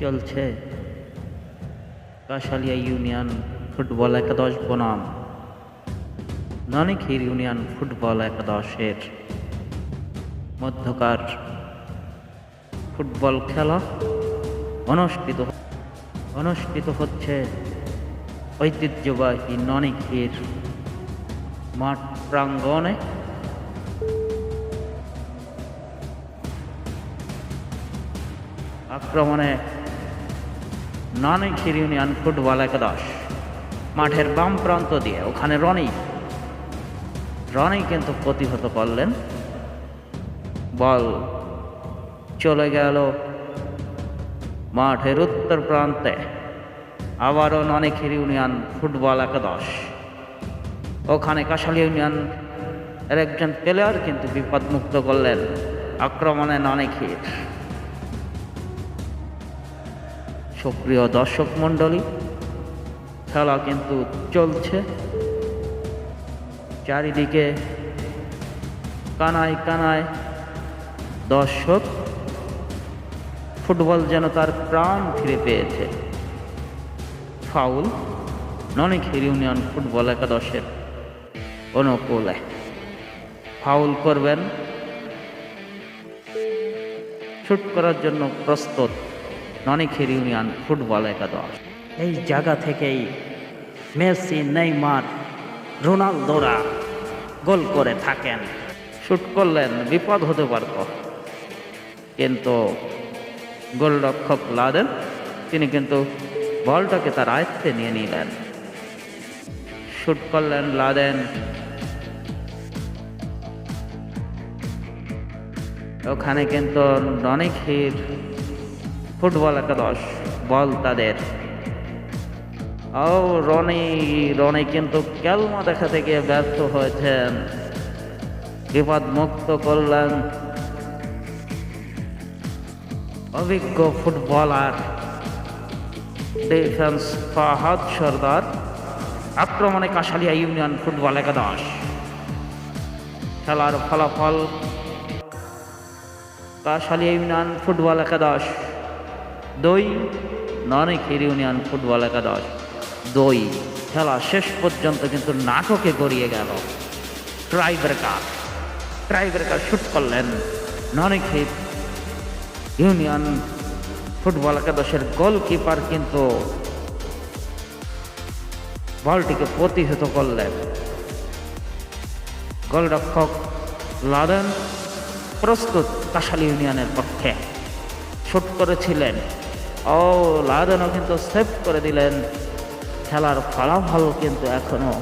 চলছে। কাশালিয়া union football একাদশ বনাম। ননিখির ইউনিয়ন ফুটবল একাদশের মধ্যকার ফুটবল খেলা অনুষ্ঠিত অনুষ্ঠিত হচ্ছে ঐতিহ্যবাহী ননিখির মাঠ প্রাঙ্গণে। আক্রমণে ননিখির ইউনিয়ন ফুটবল একাদশ। মাঠের বাম প্রান্ত দিয়ে ওখানে রনি। রনি কিন্তু প্রতিহত করলেন। বল চলে গেল মাঠের উত্তর প্রান্তে। আবারও ননিখির ইউনিয়ন ফুটবল একাদশ। ওখানে কাশালী ইউনিয়ন এর একজন প্লেয়ার কিন্তু বিপদমুক্ত করলেন। আক্রমণে ননিখির সুপ্রিয় দর্শক মণ্ডলী, খেলা কিন্তু চলছে। চারিদিকে কানায় কানায় দর্শক, ফুটবল যেন তার প্রাণ ফিরে পেয়েছে। ফাউল, ননিখির ইউনিয়ন ফুটবল একাদশের অনুকূলে। ফাউল করবেন। শুট করার জন্য প্রস্তুত। ননিখির ইউনিয়ন ফুটবল একাদশ। এই জায়গা থেকেই মেসি নেইমার রোনালদোরা গোল করে থাকেন। শুট করলেন বিপদ হতে পারত। কিন্তু গোলরক্ষক লাদেন তিনি কিন্তু বলটাকে তার আয়ত্তে নিয়ে নিলেন। শুট করলেন লাদেন। ওখানে কিন্তু ননিখির ফুটবল একাদশ, বল তাদের। ও, রনি রনি কিন্তু ক্যালমা দেখাতে গিয়ে ব্যর্থ হয়েছেন। বিপদ মুক্ত করলেন। অভিজ্ঞ ফুটবলার ডিফেন্স ফাহাদ সর্দার, আক্রমণে কাশালিয়া ইউনিয়ন ফুটবল একাদশ। খেলার ফলাফল কাশালিয়া ইউনিয়ন ফুটবল একাদশ। দুই ননিখির ইউনিয়ন ফুটবল একাদশ। দুই, খেলা শেষ পর্যন্ত কিন্তু নাটকে গড়িয়ে গেল। Tie breaker tie breaker shoot করলেন ননিখির ইউনিয়ন ফুটবল একাদশের গোলকিপার কিন্তু বলটিকে প্রতিহত করলেন। গোলরক্ষক লাদেন, প্রস্তুত কাশালি ইউনিয়নের পক্ষে। শুট করেছিলেন ও লাদেনও কিন্তু সেভ করে দিলেন। খেলার ফলাফল কিন্তু এখনও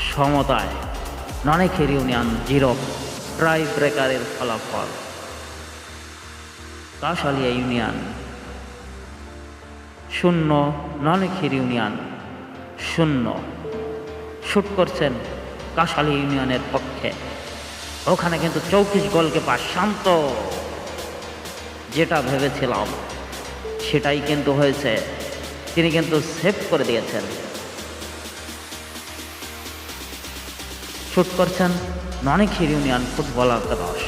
সমতায়। ননেখের ইউনিয়ন জিরো ট্রাই ব্রেকারের ফলাফল। কাশালিয়া ইউনিয়ন শূন্য, ননেখির ইউনিয়ন শূন্য। শুট করছেন কাশালী ইউনিয়নের পক্ষে। ওখানে কিন্তু চৌত্রিশ গোলকে পাস শান্ত। যেটা ভেবেছিলাম। সেটাই কিন্তু হয়েছে। তিনি কিন্তু সেভ করে দিয়েছেন। শুট করছেন ননিখির ইউনিয়ন ফুটবলার একাদশ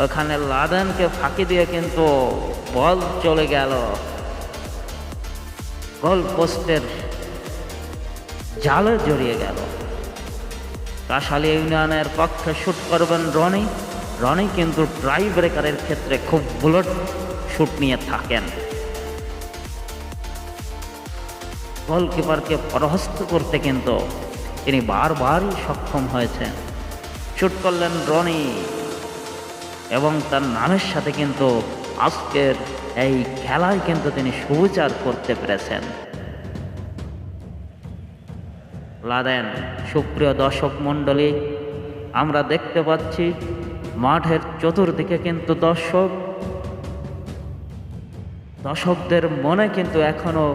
ওখানে লাদেনকে ফাঁকি দিয়ে কিন্তু বল চলে গেল। গোল পোস্টের জালে জড়িয়ে গেল। কাশালী ইউনিয়নের পক্ষে শুট করবেন রনি। রনি কিন্তু ট্রাই ব্রেকারের ক্ষেত্রে খুব বুলেট শুট নিয়ে থাকেন। গোলকিপারকে পরাহস্ত করতে কিন্তু তিনি বারবারই সক্ষম হয়েছেন। শুট করলেন রনি এবং তার নামের সাথে কিন্তু আজকের এই খেলায় কিন্তু তিনি সুবিচার করতে পেরেছেন। লাদেন সুপ্রিয় দর্শক মণ্ডলী, আমরা দেখতে পাচ্ছি মাঠের চতুর্দিকে কিন্তু দর্শক, দর্শকদের মনে কিন্তু এখনও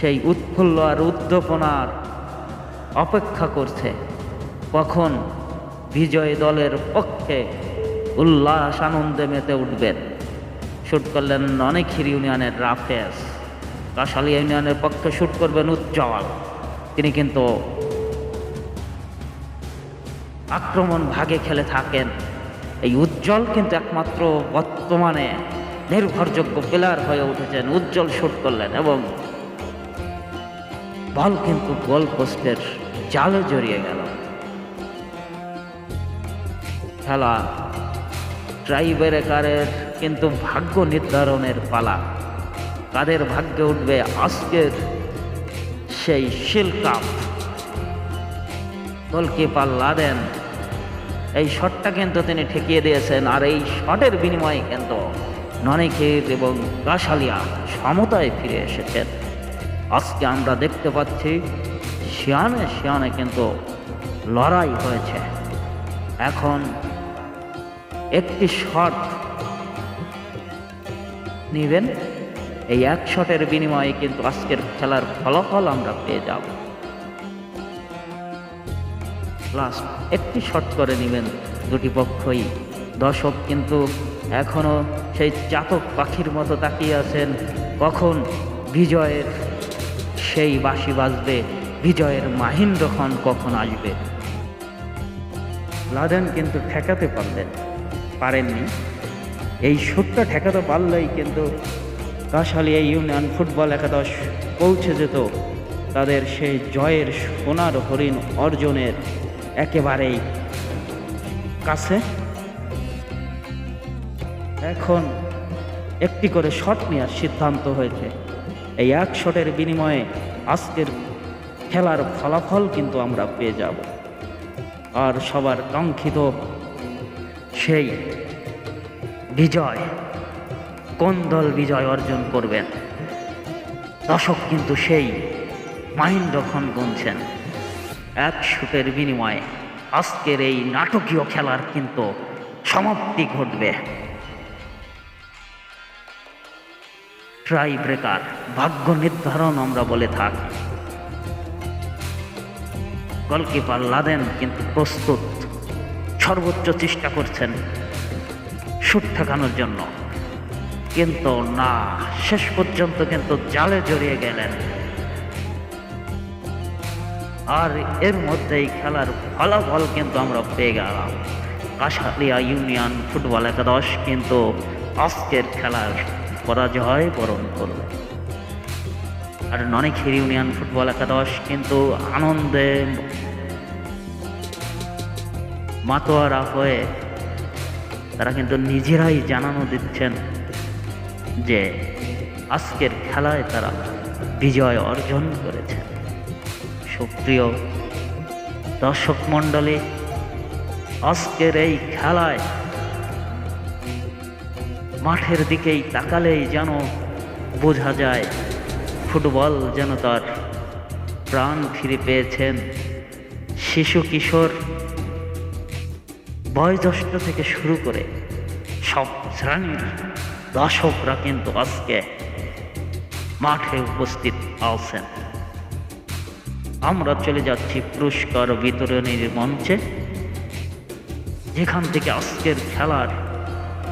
সেই উৎফুল্ল আর উদ্দীপনার অপেক্ষা করছে। কখন বিজয় দলের পক্ষে উল্লাস আনন্দে মেতে উঠবেন? শুট করলেন অনেখির ইউনিয়নের রাফেস কাশালী ইউনিয়নের পক্ষে শুট করবেন উজ্জ্বল। তিনি কিন্তু আক্রমণ ভাগে খেলে থাকেন। এই উজ্জ্বল কিন্তু একমাত্র বর্তমানে নির্ভরযোগ্য প্লেয়ার হয়ে উঠেছেন। উজ্জ্বল শুট করলেন এবং বল কিন্তু গোল পোস্টের জালে জড়িয়ে গেল। খেলা ট্রাইবেরেকারের কিন্তু ভাগ্য নির্ধারণের পালা। কাদের ভাগ্যে উঠবে আজকের সেই শিল কাপ গোলকিপার লাদেন, এই শটটা কিন্তু তিনি ঠেকিয়ে দিয়েছেন আর এই শটের বিনিময়ে কিন্তু ননিখির এবং কাশালিয়া সমতায় ফিরে এসেছেন। আজকে আমরা দেখতে পাচ্ছি, শিয়ানে শিয়ানে কিন্তু লড়াই হয়েছে। এখন একটি শট নেবেন, এই এক শটের বিনিময়ে কিন্তু আজকের খেলার ফলাফল আমরা পেয়ে যাব। লাস্ট একটি শট করে নেবেন দুটি পক্ষই। দর্শক কিন্তু এখনও সেই চাতক পাখির মতো তাকিয়ে আছেন, কখন বিজয়ের সেই বাঁশি বাজবে, বিজয়ের মাহিন্দ্রক্ষণ কখন আসবে? লাদেন কিন্তু ঠেকাতে পারলেন, পারেননি। এই শুটটা ঠেকাতে পারলেই কিন্তু কাশালিয়া ইউনিয়ন ফুটবল একাদশ পৌঁছে যেত। তাদের সেই জয়ের সোনার হরিণ অর্জনের একেবারেই কাছে। এখন একটি করে শট নেওয়ার সিদ্ধান্ত হয়েছে। এই এক শটের বিনিময়ে আজকের খেলার ফলাফল কিন্তু আমরা পেয়ে যাব। আর সবার কাঙ্ক্ষিত সেই বিজয়, কোন দল বিজয় অর্জন করবেন দর্শক কিন্তু সেই মাহিন্দ্রক্ষণ গুনছেন। এক শুটের বিনিময়ে আজকের এই নাটকীয় খেলার কিন্তু সমাপ্তি ঘটবে। ট্রাই ব্রেকার, ভাগ্য নির্ধারণ আমরা বলে থাকি। গোলকিপার লাদেন কিন্তু প্রস্তুত। সর্বোচ্চ চেষ্টা করছেন শুট ঠেকানোর জন্য। কিন্তু না, শেষ পর্যন্ত কিন্তু জালে জড়িয়ে গেলেন। আর এর মধ্যেই খেলার ফলাফল কিন্তু আমরা পেয়ে গেলাম। কাশালিয়া ইউনিয়ন ফুটবল একাদশ কিন্তু আজকের খেলার পরাজয় বরণ করল আর ননিখির ইউনিয়ন ফুটবল একাদশ কিন্তু আনন্দে মাতোয়ারা হয়ে তারা কিন্তু নিজেরাই জানানো দিচ্ছেন যে আজকের খেলায় তারা বিজয় অর্জন করেছে। সুপ্রিয় দর্শক মণ্ডলী আজকের এই খেলায় মাঠের দিকেই তাকালেই যেন বোঝা যায়, ফুটবল যেন তার প্রাণ ফিরে পেয়েছেন শিশু কিশোর। বয়োজ্যেষ্ঠ থেকে শুরু করে সব শ্রেণির দর্শকরা কিন্তু আজকে মাঠে উপস্থিত আছেন। আমরা চলে যাচ্ছি পুরস্কার বিতরণীর মঞ্চে। যেখান থেকে আজকের খেলার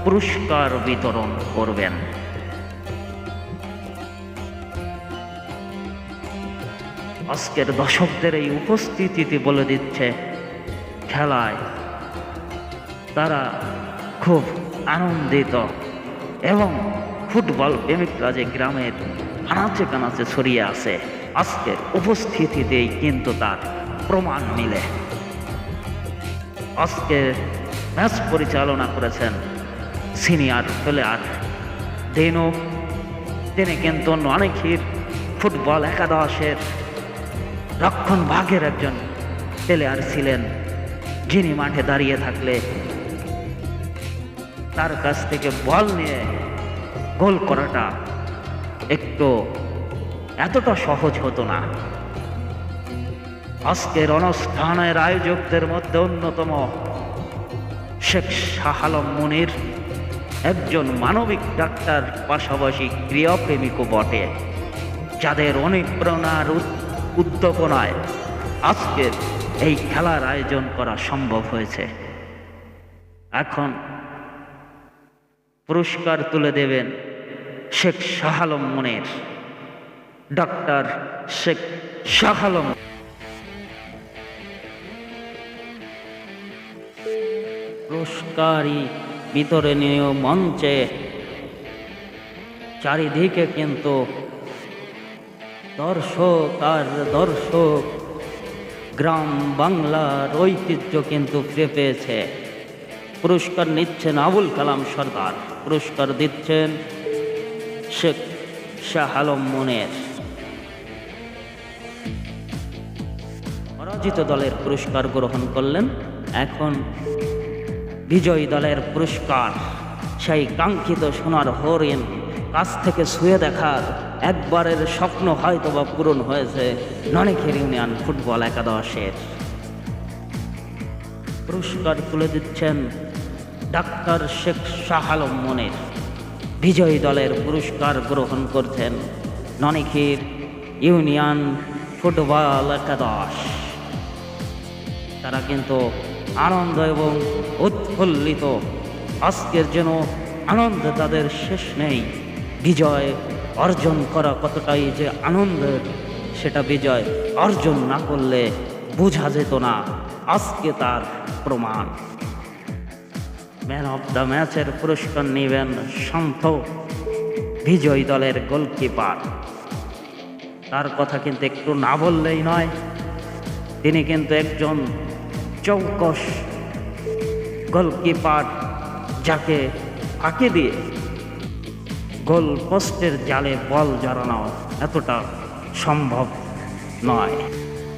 পুরস্কার বিতরণ করবেন। আজকের দর্শকদের এই উপস্থিতিতে বলে দিচ্ছে, খেলায় তারা খুব আনন্দিত এবং ফুটবল প্রেমিকরা যে গ্রামের আনাচে কানাচে ছড়িয়ে আছে, আজকের উপস্থিতিতেই কিন্তু তার প্রমাণ মিলে। আজকে ম্যাচ পরিচালনা করেছেন সিনিয়র প্লেয়ার দেনু কিন্তু অনেকের ফুটবল একাদশের রক্ষণ ভাগের একজন প্লেয়ার ছিলেন, যিনি মাঠে দাঁড়িয়ে থাকলে তার কাছ থেকে বল নিয়ে গোল করাটা একটু এতটা সহজ হতো না। আজকের অনুষ্ঠানের আয়োজকদের মধ্যে অন্যতম শেখ শাহ আলম মনির। একজন মানবিক ডাক্তার পাশাপাশি ক্রিয়াপ্রেমিকও বটে, যাদের অনুপ্রেরণার উদ- উদ্দীপনায় আজকের এই খেলার আয়োজন করা সম্ভব হয়েছে। এখন পুরস্কার তুলে দেবেন শেখ শাহ আলম মনির ডক্টর শেখ শাহ আলম পুরস্কারই বিতরণীয় মঞ্চে, চারিদিকে কিন্তু দর্শক আর দর্শক। গ্রাম বাংলার ঐতিহ্য কিন্তু ফিরে পেয়েছে পুরস্কার নিচ্ছেন আবুল কালাম সরকার। পুরস্কার দিচ্ছেন শেখ শাহ আলম মনের। পরাজিত দলের পুরস্কার গ্রহণ করলেন এখন বিজয়ী দলের পুরস্কার। সেই কাঙ্ক্ষিত সোনার হরিণ কাছ থেকে শুয়ে দেখার একবারের স্বপ্ন হয়তো বা পূরণ হয়েছে ননেখের ইউনিয়ন ফুটবল একাদশের। পুরস্কার তুলে দিচ্ছেন ডাক্তার শেখ শাহ আলম মনির। বিজয়ী দলের পুরস্কার গ্রহণ করছেন ননিখির ইউনিয়ন ফুটবল একাদশ। তারা কিন্তু আনন্দ এবং উৎফুল্লিত। আজকের যেন আনন্দে তাদের শেষ নেই। বিজয় অর্জন করা কতটাই যে আনন্দের, সেটা বিজয় অর্জন না করলে বোঝা যেত না। আজকে তার প্রমাণ। ম্যান অফ দ্য ম্যাচের পুরস্কার নেবেন শান্ত বিজয়ী দলের গোলকিপার। তার কথা কিন্তু একটু না বললেই নয়। তিনি কিন্তু একজন চৌকস। গোলকিপার যাকে আঁকে দিয়ে গোল পোস্টের জালে বল জড়ানো এতটা সম্ভব নয়।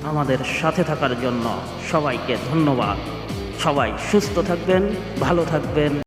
আমাদের সাথে থাকার জন্য সবাইকে ধন্যবাদ। সবাই সুস্থ থাকবেন, ভালো থাকবেন।